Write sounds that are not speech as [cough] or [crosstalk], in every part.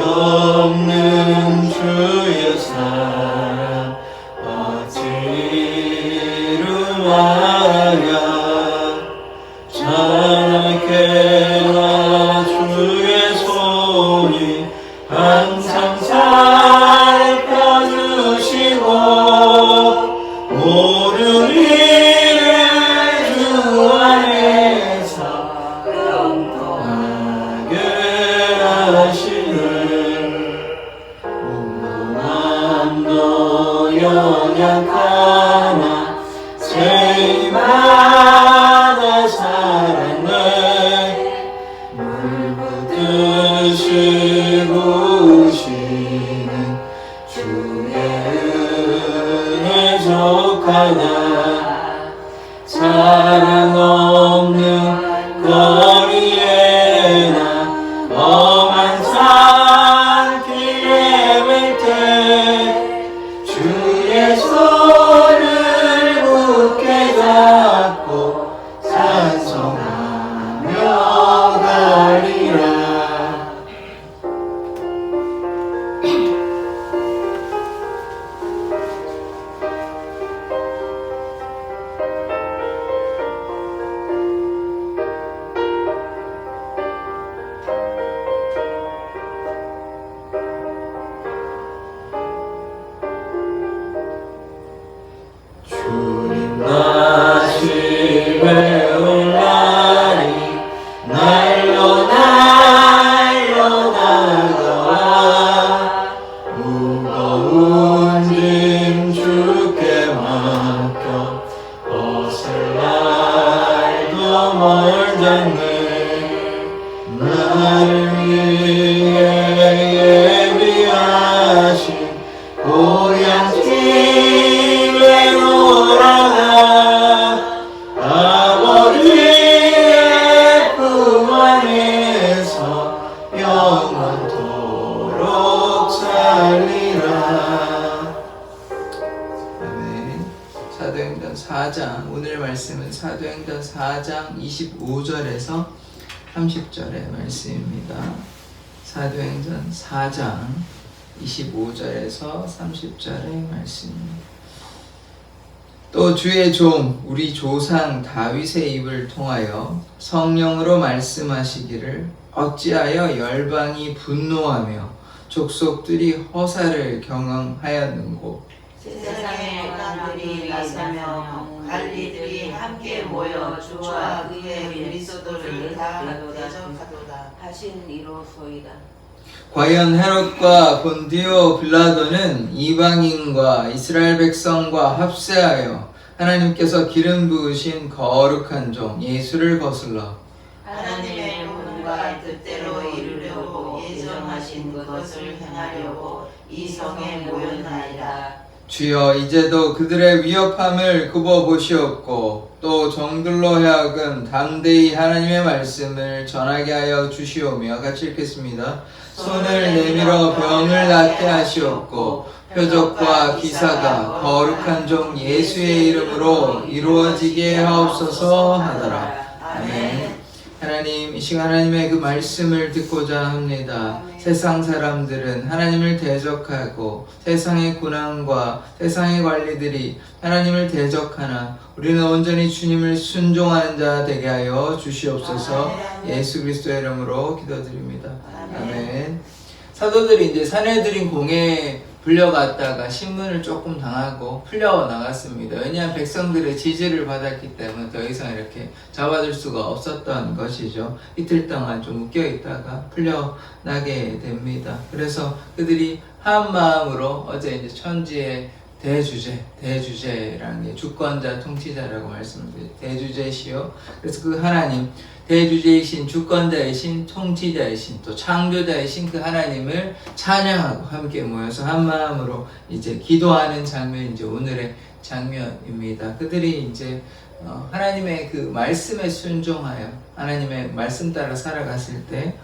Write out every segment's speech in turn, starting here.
없는 주. 사랑 없는 거 30절의 말씀입니다. 또 주의 종 우리 조상 다윗의 입을 통하여 성령으로 말씀하시기를 어찌하여 열방이 분노하며 족속들이 허사를 경영하였는고 세상의 고난들이 나서며 관리들이 함께 모여 주와 그의 그리스도를 다 대적하도다 하신 이로소이다. 과연 헤롯과 본디오 빌라도는 이방인과 이스라엘 백성과 합세하여 하나님께서 기름 부으신 거룩한 종 예수를 거슬러 하나님의 분과 뜻대로 이루려고 예정하신 것을 행하려고 이 성에 모였나이다 주여 이제도 그들의 위협함을 굽어 보시옵고 또 정들로 하여금 담대히 하나님의 말씀을 전하게 하여 주시오며 같이 읽겠습니다. 손을 내밀어 병을 낫게 하시옵고 표적과 기사가 거룩한 종 예수의 이름으로 이루어지게 하옵소서 하더라. 아멘. 하나님 이 시간 하나님의 그 말씀을 듣고자 합니다. 세상 사람들은 하나님을 대적하고 세상의 고난과 세상의 관리들이 하나님을 대적하나 우리는 온전히 주님을 순종하는 자 되게 하여 주시옵소서. 예수 그리스도의 이름으로 기도드립니다. 아멘. 사도들이 이제 사내들인 공에 불려갔다가 신문을 조금 당하고 풀려 나갔습니다. 왜냐하면 백성들의 지지를 받았기 때문에 더 이상 이렇게 잡아둘 수가 없었던 것이죠. 이틀 동안 좀 묶여 있다가 풀려 나게 됩니다. 그래서 그들이 한 마음으로 어제 이제 천지의 대주제, 대주제라는 게 주권자, 통치자라고 말씀드려요. 대주제시요. 그래서 그 하나님, 대주제이신 주권자이신 통치자이신 또 창조자이신 그 하나님을 찬양하고 함께 모여서 한 마음으로 이제 기도하는 장면이 이제 오늘의 장면입니다. 그들이 이제 어, 하나님의 그 말씀에 순종하여 하나님의 말씀 따라 살아갔을 때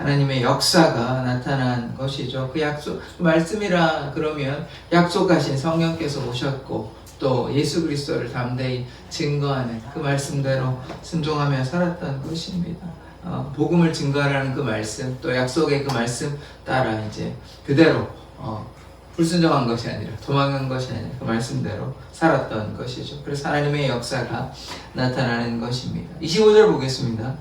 하나님의 역사가 나타난 것이죠. 그 약속 그 말씀이라 그러면 약속하신 성령께서 오셨고 또 예수 그리스도를 담대히 증거하는 그 말씀대로 순종하며 살았던 것입니다. 어, 복음을 증거하라는 그 말씀 또 약속의 그 말씀 따라 이제 그대로 어, 불순종한 것이 아니라 도망간 것이 아니라 그 말씀대로 살았던 것이죠. 그래서 하나님의 역사가 나타나는 것입니다. 25절 보겠습니다.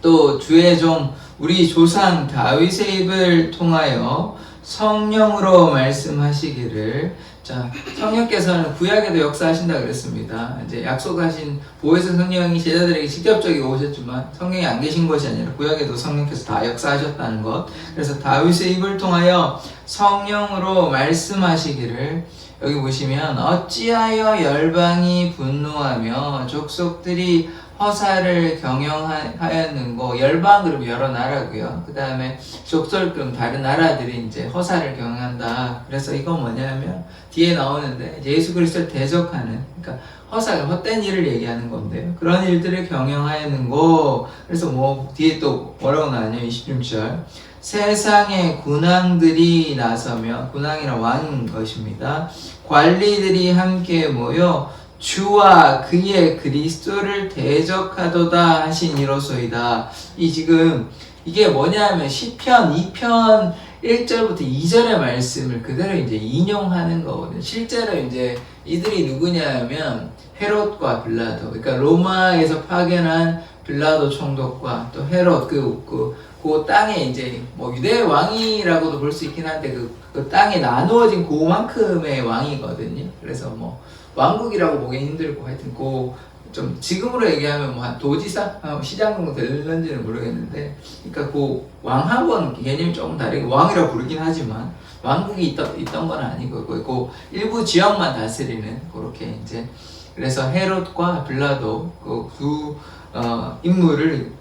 또 주의 종 우리 조상 다윗의 입을 통하여 성령으로 말씀하시기를 자 성령께서는 구약에도 역사하신다 그랬습니다. 이제 약속하신 보혜사 성령이 제자들에게 직접적으로 오셨지만 성령이 안 계신 것이 아니라 구약에도 성령께서 다 역사하셨다는 것. 그래서 다윗의 입을 통하여 성령으로 말씀하시기를 여기 보시면 어찌하여 열방이 분노하며 족속들이 허사를 경영하였는고 열방 그럼 여러 나라고요. 그 다음에 족설 그럼 다른 나라들이 이제 허사를 경영한다. 그래서 이건 뭐냐면 뒤에 나오는데 예수 그리스도를 대적하는 그러니까 허사, 헛된 일을 얘기하는 건데요. 그런 일들을 경영하는 거. 그래서 뭐 뒤에 또 뭐라고 나왔냐 26절. 세상의 군왕들이 나서며 군왕이란 왕인 것입니다. 관리들이 함께 모여 주와 그의 그리스도를 대적하도다 하신 이로소이다. 이 지금 이게 뭐냐면 시편 2편 1절부터 2절의 말씀을 그대로 이제 인용하는 거거든요. 실제로 이제 이들이 누구냐면 헤롯과 빌라도, 그러니까 로마에서 파견한 빌라도 총독과 또 헤롯 그, 그, 그 땅에 이제 뭐 유대 왕이라고도 볼 수 있긴 한데 그, 그 땅에 나누어진 그만큼의 왕이거든요. 그래서 뭐 왕국이라고 보기 힘들고 하여튼 그좀 지금으로 얘기하면 뭐 한 도지사, 아, 시장 정도 되는지는 모르겠는데, 그러니까 그 왕하고는 개념이 조금 다르고 왕이라고 부르긴 하지만 왕국이 있던, 있던 건 아니고 그, 그 일부 지역만 다스리는 그렇게 이제 그래서 헤롯과 빌라도 그두 어, 인물을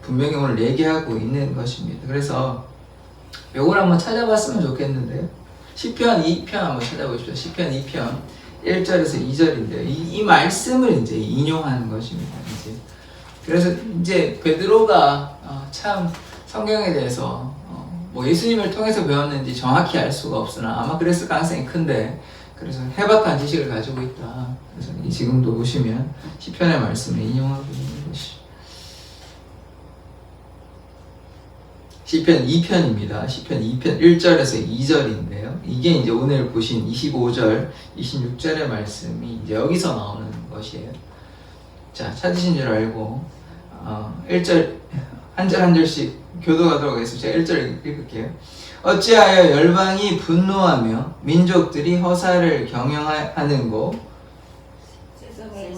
분명히 오늘 얘기하고 있는 것입니다. 그래서 요걸 한번 찾아봤으면 좋겠는데요. 시편 2편 한번 찾아보십시오. 시편 2편 1절에서 2절인데요. 이, 이 말씀을 이제 인용하는 것입니다. 이제 그래서 이제 베드로가 어, 참 성경에 대해서 어, 뭐 예수님을 통해서 배웠는지 정확히 알 수가 없으나 아마 그랬을 가능성이 큰데 그래서 해박한 지식을 가지고 있다. 그래서 이 지금도 보시면 시편의 말씀을 인용하고 있는 것이 시편 2편입니다. 시편 2편 1절에서 2절인데요. 이게 이제 오늘 보신 25절, 26절의 말씀이 이제 여기서 나오는 것이에요. 자, 찾으신 줄 알고 어, 1절 한 절 한 절씩 교도하도록 하겠습니다. 제가 1절 읽을게요. 어찌하여 열방이 분노하며 민족들이 허사를 경영하는고 세상에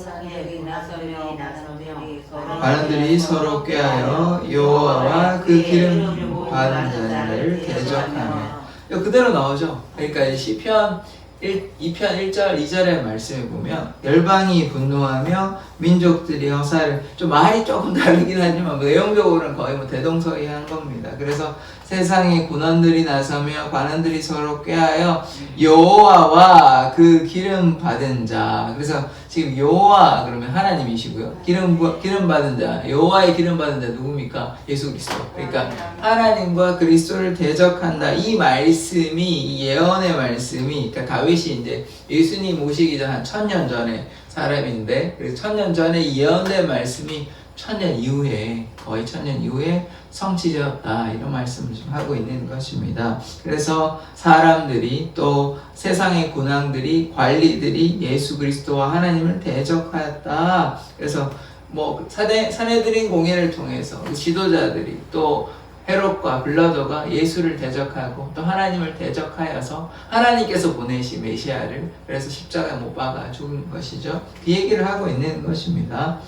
바람들이 서로 꾀하여 여호와와 그 기름 받은 자를 대적하며 이거 그대로 나오죠. 그러니까 이 시편 1, 2편 1절 2절의 말씀에 보면 열방이 분노하며 민족들이 허사를 좀 말이 조금 [laughs] 다르긴 하지만 뭐 내용적으로는 거의 뭐 대동소이한 겁니다. 그래서 세상의 군원들이 나서며 관원들이 서로 꾀하여 여호와와 그 기름 받은 자. 그래서 지금 여호와 그러면 하나님이시고요. 기름 부- 기름 받은 자. 여호와의 기름 받은 자 누굽니까? 예수 그리스도. 그러니까 하나님과 그리스도를 대적한다. 이 말씀이 이 예언의 말씀이 그러니까 다윗이 이제 예수님 오시기 전 한 천년 전에 사람인데 그래서 천년 전에 이 예언된 말씀이 천년 이후에 거의 천년 이후에 성취되었다 이런 말씀을 좀 하고 있는 것입니다. 그래서 사람들이 또 세상의 군왕들이 관리들이 예수 그리스도와 하나님을 대적하였다. 그래서 뭐 사내 사내들인 공예를 통해서 그 지도자들이 또 헤롯과 빌라도가 예수를 대적하고 또 하나님을 대적하여서 하나님께서 보내신 메시아를 그래서 십자가에 못 박아 죽은 것이죠. 그 얘기를 하고 있는 것입니다.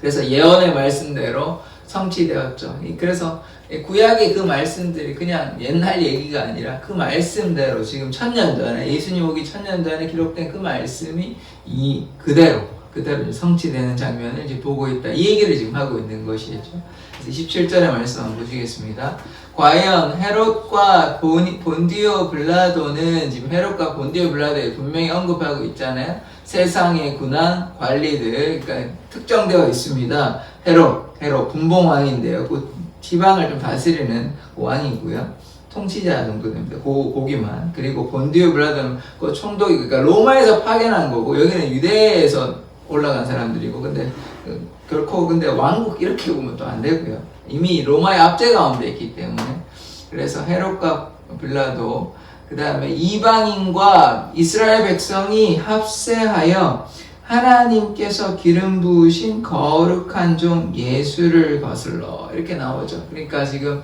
그래서 예언의 말씀대로 성취되었죠. 이- 그래서 이 구약의 그 말씀들이 그냥 옛날 얘기가 아니라 그 말씀대로 지금 천년 전에 예수님 오기 천년 전에 기록된 그 말씀이 이 그대로 그대로 성취되는 장면을 이제 보고 있다. 이 얘기를 지금 하고 있는 것이죠. 그래서 27절의 말씀 한번 보시겠습니다. 과연 헤롯과 본, 본디오 블라도는 지금 헤롯과 본디오 블라도에 분명히 언급하고 있잖아요. 세상의 군왕 관리들 그러니까 특정되어 있습니다. 헤롯, 헤롯 분봉 왕인데요. 그 지방을 좀 다스리는 왕이고요. 통치자 정도 됩니다. 고, 고기만. 그리고 본디오 블라도는 그 총독이 그러니까 로마에서 파견한 거고 여기는 유대에서 올라간 사람들이고 근데 그, 결코 근데 왕국 이렇게 보면 또 안 되고요. 이미 로마의 압제 가운데 있기 때문에 그래서 헤롯과 빌라도 그 다음에 이방인과 이스라엘 백성이 합세하여 하나님께서 기름 부으신 거룩한 종 예수를 거슬러 이렇게 나오죠. 그러니까 지금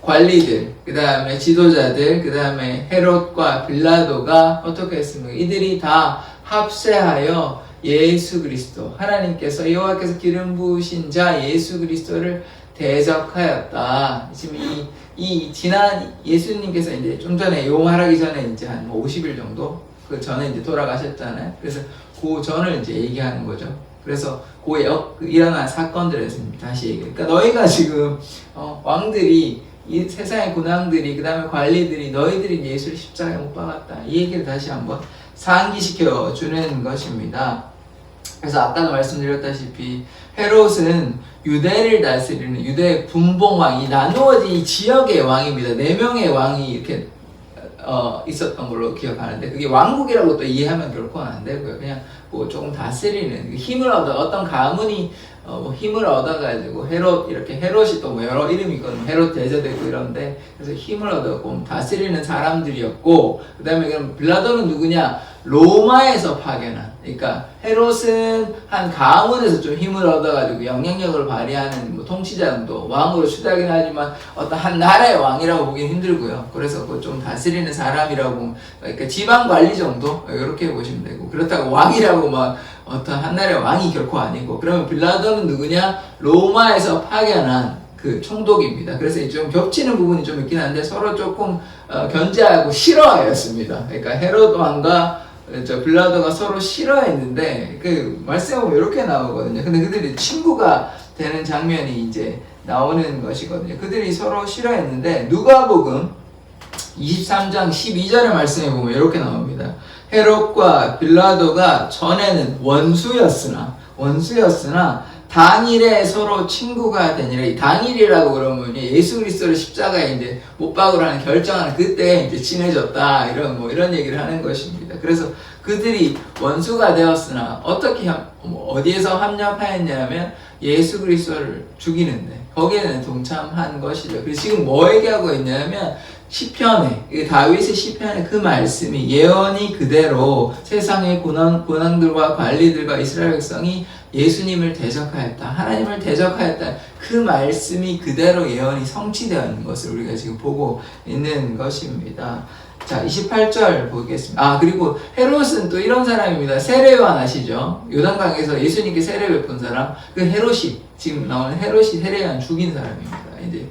관리들, 그 다음에 지도자들, 그 다음에 헤롯과 빌라도가 어떻게 했습니까? 이들이 다 합세하여 예수 그리스도, 하나님께서 여호와께서 기름 부으신 자 예수 그리스도를 대적하였다. 지금 이, 이 지난 예수님께서 이제 좀 전에 용활하기 전에 이제 한 50일 정도 그 전에 이제 돌아가셨잖아요. 그래서 그 전을 이제 얘기하는 거죠. 그래서 그 역, 그 일어난 사건들에서 다시 얘기해요. 그러니까 너희가 지금 어, 왕들이 이 세상의 군왕들이 그 다음에 관리들이 너희들이 예수를 십자가에 못 박았다. 이 얘기를 다시 한번 상기시켜 주는 것입니다. 그래서 아까도 말씀드렸다시피 헤롯은 유대를 다스리는 유대 분봉 왕이 나누어진 이 지역의 왕입니다. 네 명의 왕이 이렇게 어, 있었던 걸로 기억하는데 그게 왕국이라고 또 이해하면 결코는 안 되고요. 그냥 뭐 조금 다스리는 힘을 얻어 어떤 가문이 어, 뭐 힘을 얻어가지고 헤롯 이렇게 헤롯이 또 뭐 여러 이름이 있거든요. 헤롯 대제도 있고 이런데 그래서 힘을 얻었고 다스리는 사람들이었고 그 다음에 그럼 빌라도는 누구냐? 로마에서 파견한 그러니까 헤롯은 한 가문에서 좀 힘을 얻어가지고 영향력을 발휘하는 뭐 통치자 정도 왕으로 추대하긴 하지만 어떤 한 나라의 왕이라고 보기는 힘들고요. 그래서 그 좀 다스리는 사람이라고 그러니까 지방 관리 정도 이렇게 보시면 되고 그렇다고 왕이라고 막 어떤 한 나라의 왕이 결코 아니고 그러면 빌라도는 누구냐? 로마에서 파견한 그 총독입니다. 그래서 이좀 겹치는 부분이 좀 있긴 한데 서로 조금 어, 견제하고 싫어하였습니다. 그러니까 헤롯 왕과 저 빌라도가 서로 싫어했는데 그 보면 이렇게 나오거든요. 근데 그들이 친구가 되는 장면이 이제 나오는 것이거든요. 그들이 서로 싫어했는데 누가복음 23장 12절의 말씀에 보면 이렇게 나옵니다. 헤롯과 빌라도가 전에는 원수였으나 원수였으나 당일에 서로 친구가 되니라. 이 당일이라고 그러면 예수 그리스도를 십자가에 못 박으라는 결정하는 그때 이제 친해졌다 이런 뭐 이런 얘기를 하는 것입니다. 그래서 그들이 원수가 되었으나 어떻게 합- 뭐 어디에서 합력하였냐면 예수 그리스도를 죽이는데 거기에는 동참한 것이죠. 그래서 지금 뭐 얘기하고 있냐면 시편에 이 다윗의 시편에 그 말씀이 예언이 그대로 세상의 고난 고난들과 관리들과 이스라엘 백성이 예수님을 대적하였다. 하나님을 대적하였다. 그 말씀이 그대로 예언이 성취되어 있는 것을 우리가 지금 보고 있는 것입니다. 자, 28절 보겠습니다. 아, 그리고 헤롯은 또 이런 사람입니다. 세례요한 아시죠? 요단강에서 예수님께 세례 베푼 사람. 그 헤롯이, 지금 나오는 헤롯이 세례요한 죽인 사람입니다. 이제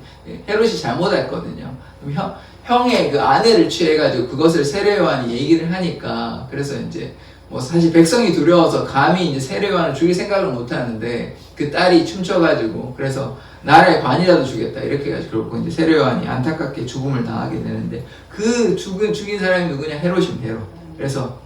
헤롯이 잘못했거든요. 형, 형의 그 아내를 취해가지고 그것을 세례요한이 얘기를 하니까 그래서 이제 뭐 사실 백성이 두려워서 감히 이제 세례요한을 죽일 생각을 못 하는데 그 딸이 춤춰가지고 그래서 나라의 반이라도 주겠다 이렇게 해가지고 결국 이제 세례요한이 안타깝게 죽음을 당하게 되는데 그 죽은 죽인 사람이 누구냐 헤롯입니다 헤롯 그래서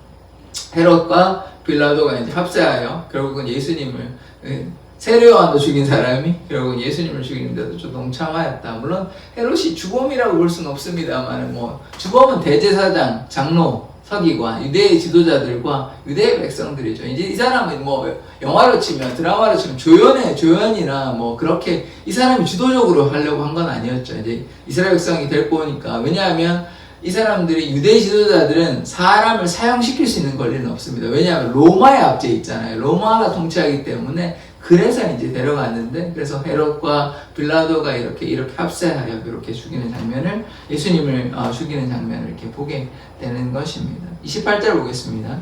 헤롯과 빌라도가 이제 합세하여 결국은 예수님을 예, 세례요한도 죽인 사람이 결국은 예수님을 죽이는데도 좀 동참하였다. 물론 헤롯이 주범이라고 볼 수는 없습니다만 뭐 주범은 대제사장, 장로, 서기관, 유대의 지도자들과 유대의 백성들이죠. 이제 이 사람은 뭐 영화로 치면 드라마로 치면 조연의 조연이나 뭐 그렇게 이 사람이 주도적으로 하려고 한 건 아니었죠. 이제 이스라엘 백성이 데리고 오니까 왜냐하면 이 사람들이 유대 지도자들은 사람을 사형시킬 수 있는 권리는 없습니다. 왜냐하면 로마의 압제 있잖아요. 로마가 통치하기 때문에 그래서 이제 데려갔는데 그래서 헤롯과 빌라도가 이렇게 이렇게 합세하여 이렇게 죽이는 장면을 예수님을 어, 죽이는 장면을 이렇게 보게 되는 것입니다. 28절 보겠습니다.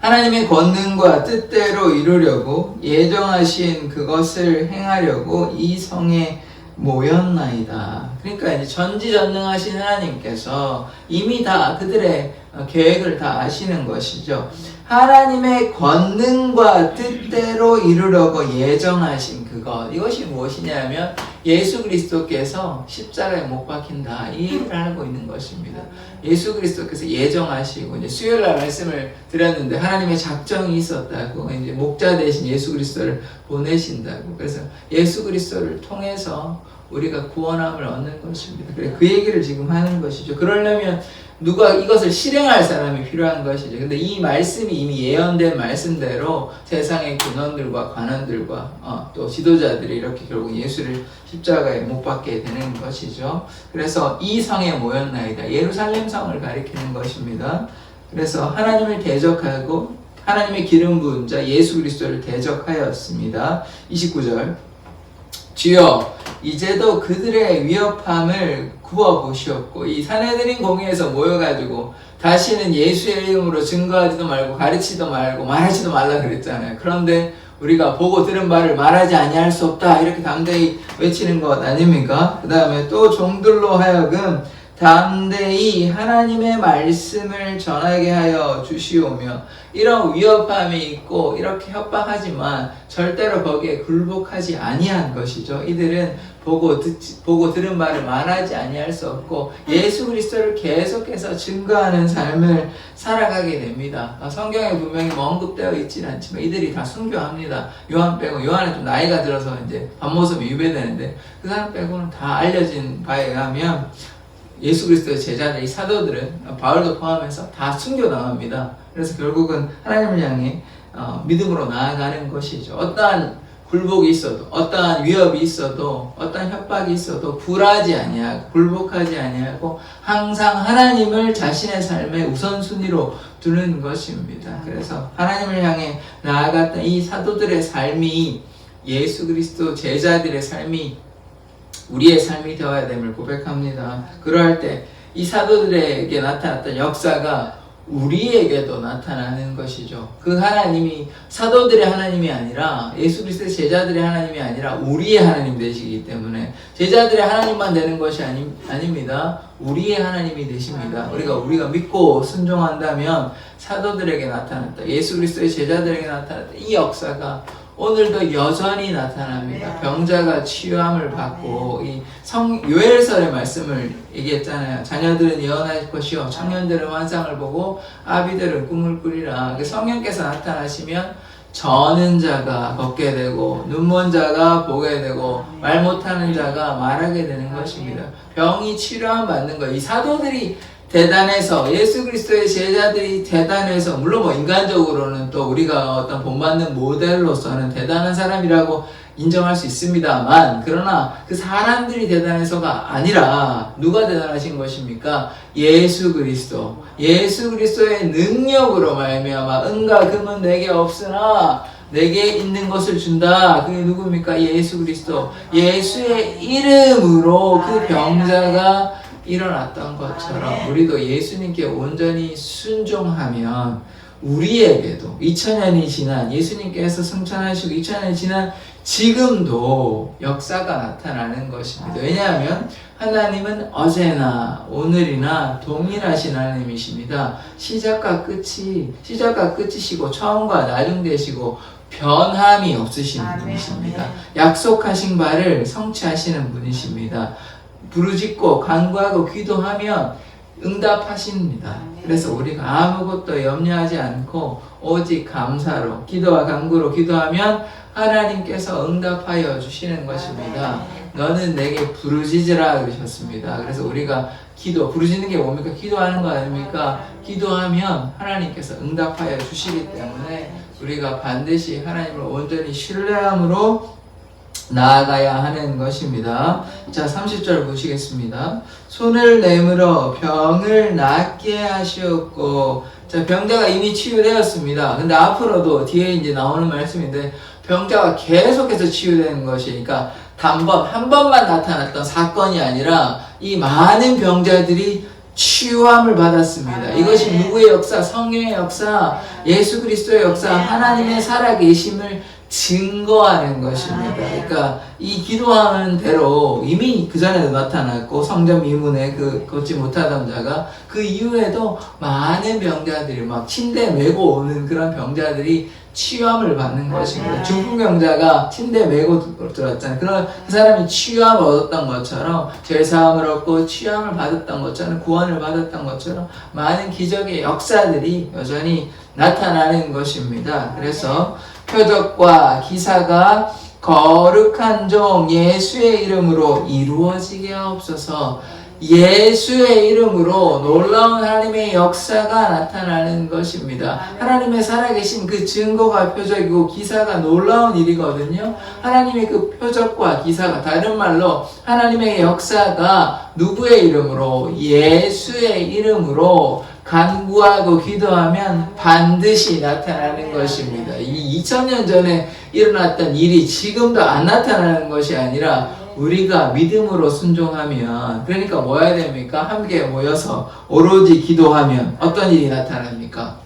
하나님의 권능과 뜻대로 이루려고 예정하신 그것을 행하려고 이 성에 모였나이다. 그러니까 이제 전지전능하신 하나님께서 이미 다 그들의 어, 계획을 다 아시는 것이죠. 하나님의 권능과 뜻대로 이루려고 예정하신 그것 이것이 무엇이냐면 예수 그리스도께서 십자가에 못 박힌다 이 얘기를 알고 있는 것입니다. 예수 그리스도께서 예정하시고 이제 수요일 날 말씀을 드렸는데 하나님의 작정이 있었다고 이제 목자 대신 예수 그리스도를 보내신다고 그래서 예수 그리스도를 통해서 우리가 구원함을 얻는 것입니다. 그래 그 얘기를 지금 하는 것이죠. 그러려면 누가 이것을 실행할 사람이 필요한 것이죠. 근데 이 말씀이 이미 예언된 말씀대로 세상의 군원들과 관원들과 어, 또 지도자들이 이렇게 결국 예수를 십자가에 못 박게 되는 것이죠. 그래서 이 성에 모였나이다. 예루살렘 성을 가리키는 것입니다. 그래서 하나님을 대적하고 하나님의 기름 부은 자 예수 그리스도를 대적하였습니다. 29절 주여 이제도 그들의 위협함을 구워 보시옵고 이 사내들인 공회에서 모여가지고 다시는 예수의 이름으로 증거하지도 말고 가르치도 말고 말하지도 말라 그랬잖아요. 그런데 우리가 보고 들은 바를 말하지 아니할 수 없다 이렇게 담대히 외치는 것 아닙니까? 그 다음에 또 종들로 하여금 담대히 하나님의 말씀을 전하게 하여 주시오며 이런 위협함이 있고 이렇게 협박하지만 절대로 거기에 굴복하지 아니한 것이죠. 이들은 보고 듣지 보고 들은 말을 말하지 아니할 수 없고 예수 그리스도를 계속해서 증거하는 삶을 살아가게 됩니다. 아, 성경에 분명히 뭐 언급되어 있지는 않지만 이들이 다 순교합니다. 요한 빼고 요한은 좀 나이가 들어서 이제 밤모습이 유배되는데 그 사람 빼고는 다 알려진 바에 의하면 예수 그리스도의 제자들, 이 사도들은 바울도 포함해서 다 순교당합니다. 그래서 결국은 하나님을 향해 어, 믿음으로 나아가는 것이죠. 어떠한 굴복이 있어도, 어떠한 위협이 있어도, 어떠한 협박이 있어도 굴하지 아니하고 굴복하지 아니하고 항상 하나님을 자신의 삶의 우선순위로 두는 것입니다. 그래서 하나님을 향해 나아갔던 이 사도들의 삶이 예수 그리스도 제자들의 삶이 우리의 삶이 되어야 됨을 고백합니다. 그러할 때 이 사도들에게 나타났던 역사가 우리에게도 나타나는 것이죠. 그 하나님이 사도들의 하나님이 아니라 예수 그리스도의 제자들의 하나님이 아니라 우리의 하나님 되시기 때문에 제자들의 하나님만 되는 것이 아니, 아닙니다. 우리의 하나님이 되십니다. 우리가 우리가 믿고 순종한다면 사도들에게 나타났다. 예수 그리스도의 제자들에게 나타났다. 이 역사가 오늘도 여전히 나타납니다. 병자가 치유함을 받고 이 성 요엘설의 말씀을 얘기했잖아요. 자녀들은 예언할 것이요 청년들은 환상을 보고 아비들은 꿈을 꾸리라. 그 성령께서 나타나시면 저는 자가 걷게 되고 눈먼 자가 보게 되고 말 못하는 자가 말하게 되는 것입니다. 병이 치료함 받는 거. 이 사도들이 대단해서 예수 그리스도의 제자들이 대단해서 물론 뭐 인간적으로는 또 우리가 어떤 본받는 모델로서는 대단한 사람이라고 인정할 수 있습니다만 그러나 그 사람들이 대단해서가 아니라 누가 대단하신 것입니까? 예수 그리스도 예수 그리스도의 능력으로 말미암아 은과 금은 내게 없으나 내게 있는 것을 준다. 그게 누굽니까? 예수 그리스도. 예수의 이름으로 그 병자가 일어났던 것처럼 우리도 예수님께 온전히 순종하면 우리에게도 2000년이 지난 예수님께서 승천하시고 2000년이 지난 지금도 역사가 나타나는 것입니다. 왜냐하면 하나님은 어제나 오늘이나 동일하신 하나님이십니다. 시작과 끝이 시작과 끝이시고 처음과 나중 되시고 변함이 없으신 아멘. 분이십니다. 약속하신 바를 성취하시는 분이십니다. 부르짖고 간구하고 기도하면 응답하십니다. 그래서 우리가 아무것도 염려하지 않고 오직 감사로 기도와 간구로 기도하면 하나님께서 응답하여 주시는 것입니다. 너는 내게 부르짖으라 그러셨습니다. 그래서 우리가 기도 부르짖는 게 뭡니까? 기도하는 거 아닙니까? 기도하면 하나님께서 응답하여 주시기 때문에 우리가 반드시 하나님을 온전히 신뢰함으로 나아가야 하는 것입니다. 자, 30절 보시겠습니다. 손을 내밀어 병을 낫게 하시었고, 자, 병자가 이미 치유되었습니다. 근데 앞으로도 뒤에 이제 나오는 말씀인데, 병자가 계속해서 치유되는 것이니까, 단번, 한 번만 나타났던 사건이 아니라, 이 많은 병자들이 치유함을 받았습니다. 이것이 누구의 역사? 성령의 역사, 예수 그리스도의 역사, 하나님의 살아계심을 증거하는 것입니다. 그러니까 이 기도하는 대로 이미 그 전에도 나타났고 성전 미문에 그 걷지 못하던 자가 그 이후에도 많은 병자들이 막 침대 메고 오는 그런 병자들이 치유함을 받는 것입니다. 중풍 병자가 침대 메고 들었잖아요. 그런 그 사람이 치유함을 얻었던 것처럼 죄사함을 얻고 치유함을 받았던 것처럼 구원을 받았던 것처럼 많은 기적의 역사들이 여전히 나타나는 것입니다. 그래서 표적과 기사가 거룩한 종 예수의 이름으로 이루어지게 하옵소서. 예수의 이름으로 놀라운 하나님의 역사가 나타나는 것입니다. 하나님의 살아계신 그 증거가 표적이고 기사가 놀라운 일이거든요. 하나님의 그 표적과 기사가 다른 말로 하나님의 역사가 누구의 이름으로 예수의 이름으로 간구하고 기도하면 반드시 나타나는 것입니다. 이 2000년 전에 일어났던 일이 지금도 안 나타나는 것이 아니라 우리가 믿음으로 순종하면 그러니까 뭐 해야 됩니까? 함께 모여서 오로지 기도하면 어떤 일이 나타납니까?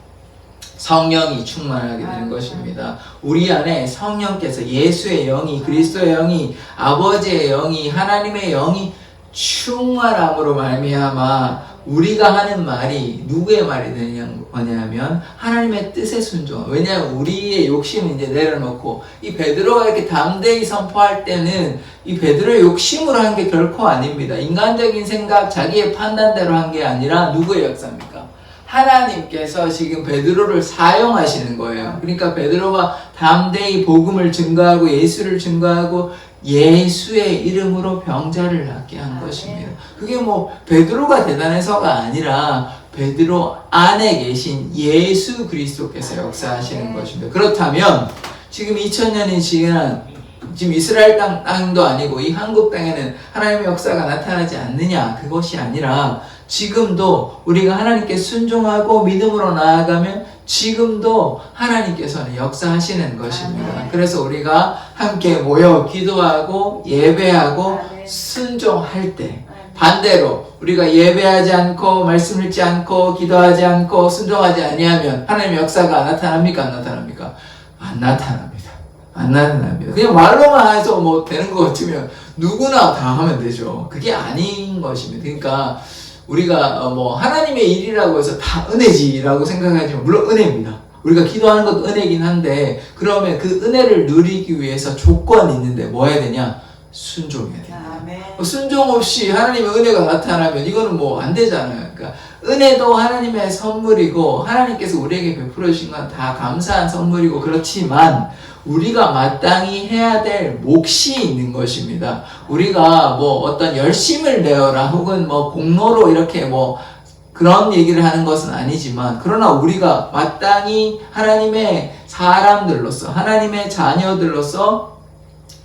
성령이 충만하게 되는 것입니다. 우리 안에 성령께서 예수의 영이 그리스도의 영이 아버지의 영이 하나님의 영이 충만함으로 말미암아 우리가 하는 말이 누구의 말이 되냐 뭐냐면 하나님의 뜻에 순종. 왜냐하면 우리의 욕심을 이제 내려놓고 이 베드로가 이렇게 담대히 선포할 때는 이 베드로의 욕심으로 한 게 결코 아닙니다. 인간적인 생각, 자기의 판단대로 한 게 아니라 누구의 역사입니까? 하나님께서 지금 베드로를 사용하시는 거예요. 그러니까 베드로가 담대히 복음을 증거하고 예수를 증거하고 예수의 이름으로 병자를 낫게 한 것입니다. 그게 뭐 베드로가 대단해서가 아니라 베드로 안에 계신 예수 그리스도께서 역사하시는 것입니다. 그렇다면 지금 2000년이 지난 지금 이스라엘 땅, 땅도 아니고 이 한국 땅에는 하나님의 역사가 나타나지 않느냐 그것이 아니라 지금도 우리가 하나님께 순종하고 믿음으로 나아가면 지금도 하나님께서는 역사하시는 것입니다. 그래서 우리가 함께 모여 기도하고 예배하고 순종할 때 반대로 우리가 예배하지 않고 말씀 읽지 않고 기도하지 않고 순종하지 아니하면 하나님의 역사가 나타납니까 안 나타납니까? 안 나타납니다. 안 나타납니다. 그냥 말로만 해서 뭐 되는 것 같으면 누구나 다 하면 되죠. 그게 아닌 것입니다. 그러니까 우리가 어, 뭐 하나님의 일이라고 해서 다 은혜지라고 생각하지만 물론 은혜입니다. 우리가 기도하는 것도 은혜긴 한데 그러면 그 은혜를 누리기 위해서 조건이 있는데 뭐 해야 되냐? 순종해야. 아멘. 뭐 순종 없이 하나님의 은혜가 나타나면 이거는 뭐 안 되잖아요. 그러니까 은혜도 하나님의 선물이고 하나님께서 우리에게 베풀어 주신 건 다 감사한 선물이고 그렇지만 우리가 마땅히 해야 될 몫이 있는 것입니다. 우리가 뭐 어떤 열심을 내어라 혹은 뭐 공로로 이렇게 뭐 그런 얘기를 하는 것은 아니지만 그러나 우리가 마땅히 하나님의 사람들로서 하나님의 자녀들로서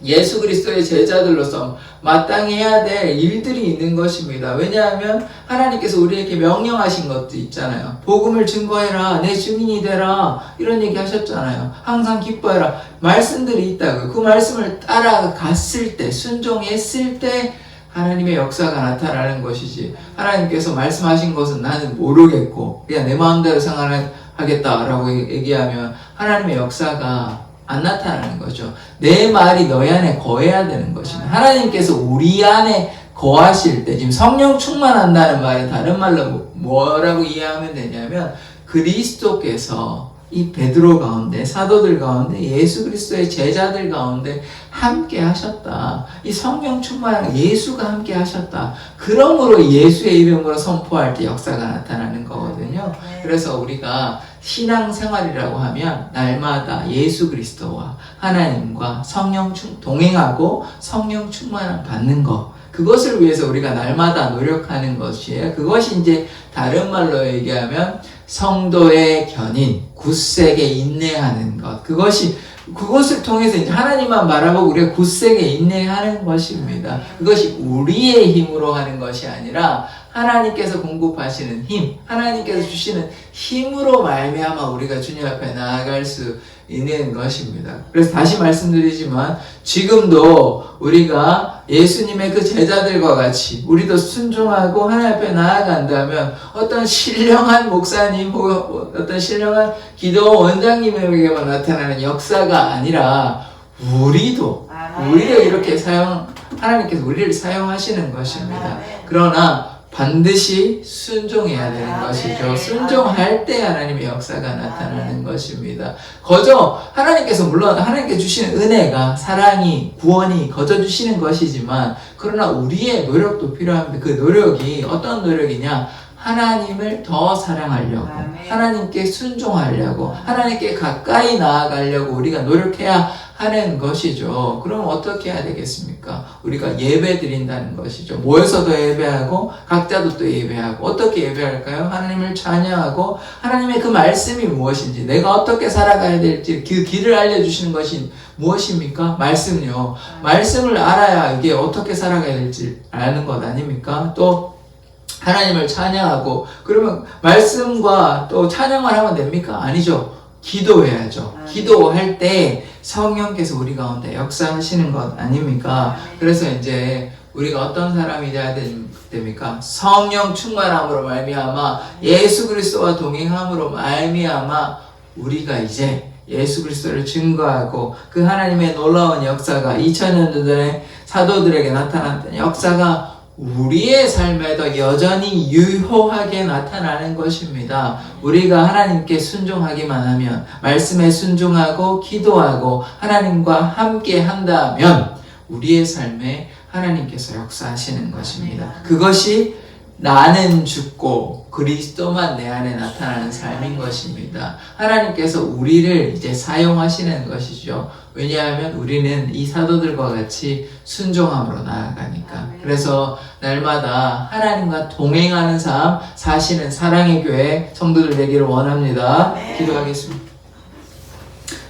예수 그리스도의 제자들로서 마땅히 해야 될 일들이 있는 것입니다. 왜냐하면 하나님께서 우리에게 명령하신 것도 있잖아요. 복음을 증거해라, 내 증인이 되라, 이런 얘기 하셨잖아요. 항상 기뻐해라. 말씀들이 있다고. 그 말씀을 따라갔을 때, 순종했을 때, 하나님의 역사가 나타나는 것이지. 하나님께서 말씀하신 것은 나는 모르겠고, 그냥 내 마음대로 생활하겠다라고 얘기하면 하나님의 역사가 안 나타나는 거죠. 내 말이 너희 안에 거해야 되는 것입니다. 하나님께서 우리 안에 거하실 때, 지금 성령 충만한다는 말은 다른 말로 뭐- 뭐라고 이해하면 되냐면, 그리스도께서 이 베드로 가운데, 사도들 가운데, 예수 그리스도의 제자들 가운데 함께 하셨다. 이 성령 충만 예수가 함께 하셨다. 그러므로 예수의 이름으로 선포할 때 역사가 나타나는 거거든요. 그래서 우리가 신앙 생활이라고 하면 날마다 예수 그리스도와 하나님과 성령 충, 동행하고 성령 충만을 받는 것. 그것을 위해서 우리가 날마다 노력하는 것이에요. 그것이 이제 다른 말로 얘기하면 성도의 견인, 굳세게 인내하는 것. 그것이 그것을 통해서 이제 하나님만 바라보고 우리가 굳세게 인내하는 것입니다. 그것이 우리의 힘으로 하는 것이 아니라 하나님께서 공급하시는 힘, 하나님께서 주시는 힘으로 말미암아 우리가 주님 앞에 나아갈 수 있는 것입니다. 그래서 다시 말씀드리지만 지금도 우리가 예수님의 그 제자들과 같이 우리도 순종하고 하나님 앞에 나아간다면 어떤 신령한 목사님 혹은 어떤 신령한 기도 원장님에게만 나타나는 역사가 아니라 우리도 아멘. 우리를 이렇게 사용 하나님께서 우리를 사용하시는 것입니다. 아멘. 그러나 반드시 순종해야 되는 아멘. 것이죠. 순종할 때 하나님의 역사가 나타나는 것입니다. 거저 하나님께서 물론 하나님께 주시는 은혜가 사랑이 구원이 거저 주시는 것이지만 그러나 우리의 노력도 필요합니다. 그 노력이 어떤 노력이냐? 하나님을 더 사랑하려고 아멘. 하나님께 순종하려고 하나님께 가까이 나아가려고 우리가 노력해야 하는 것이죠. 그럼 어떻게 해야 되겠습니까? 우리가 예배 드린다는 것이죠. 모여서도 예배하고 각자도 또 예배하고 어떻게 예배할까요? 하나님을 찬양하고 하나님의 그 말씀이 무엇인지 내가 어떻게 살아가야 될지 그 길을 알려주시는 것이 무엇입니까? 말씀요. 말씀을 알아야 이게 어떻게 살아가야 될지 아는 것 아닙니까? 또 하나님을 찬양하고 그러면 말씀과 또 찬양을 하면 됩니까? 아니죠. 기도해야죠. 아멘. 기도할 때 성령께서 우리 가운데 역사하시는 것 아닙니까? 그래서 이제 우리가 어떤 사람이 된- 됩니까? 성령 충만함으로 말미암아 예수 그리스도와 동행함으로 말미암아 우리가 이제 예수 그리스도를 증거하고 그 하나님의 놀라운 역사가 2000년 전에 사도들에게 나타났던 역사가 우리의 삶에도 여전히 유효하게 나타나는 것입니다. 우리가 하나님께 순종하기만 하면, 말씀에 순종하고 기도하고 하나님과 함께 한다면, 우리의 삶에 하나님께서 역사하시는 것입니다. 그것이 나는 죽고 그리스도만 내 안에 나타나는 삶인 것입니다. 하나님께서 우리를 이제 사용하시는 것이죠. 왜냐하면 우리는 이 사도들과 같이 순종함으로 나아가니까. 그래서 날마다 하나님과 동행하는 삶 사시는 사랑의 교회 성도들 되기를 원합니다. 기도하겠습니다.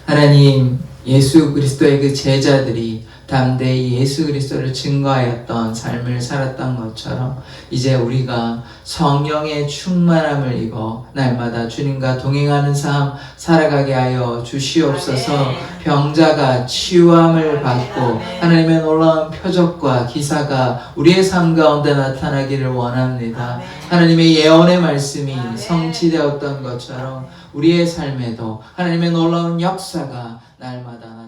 하나님, 예수 그리스도의 그 제자들이 담대히 예수 그리스도를 증거하였던 삶을 살았던 것처럼 이제 우리가 성령의 충만함을 입어 날마다 주님과 동행하는 삶 살아가게 하여 주시옵소서. 병자가 치유함을 받고 하나님의 놀라운 표적과 기사가 우리의 삶 가운데 나타나기를 원합니다. 하나님의 예언의 말씀이 성취되었던 것처럼 우리의 삶에도 하나님의 놀라운 역사가 날마다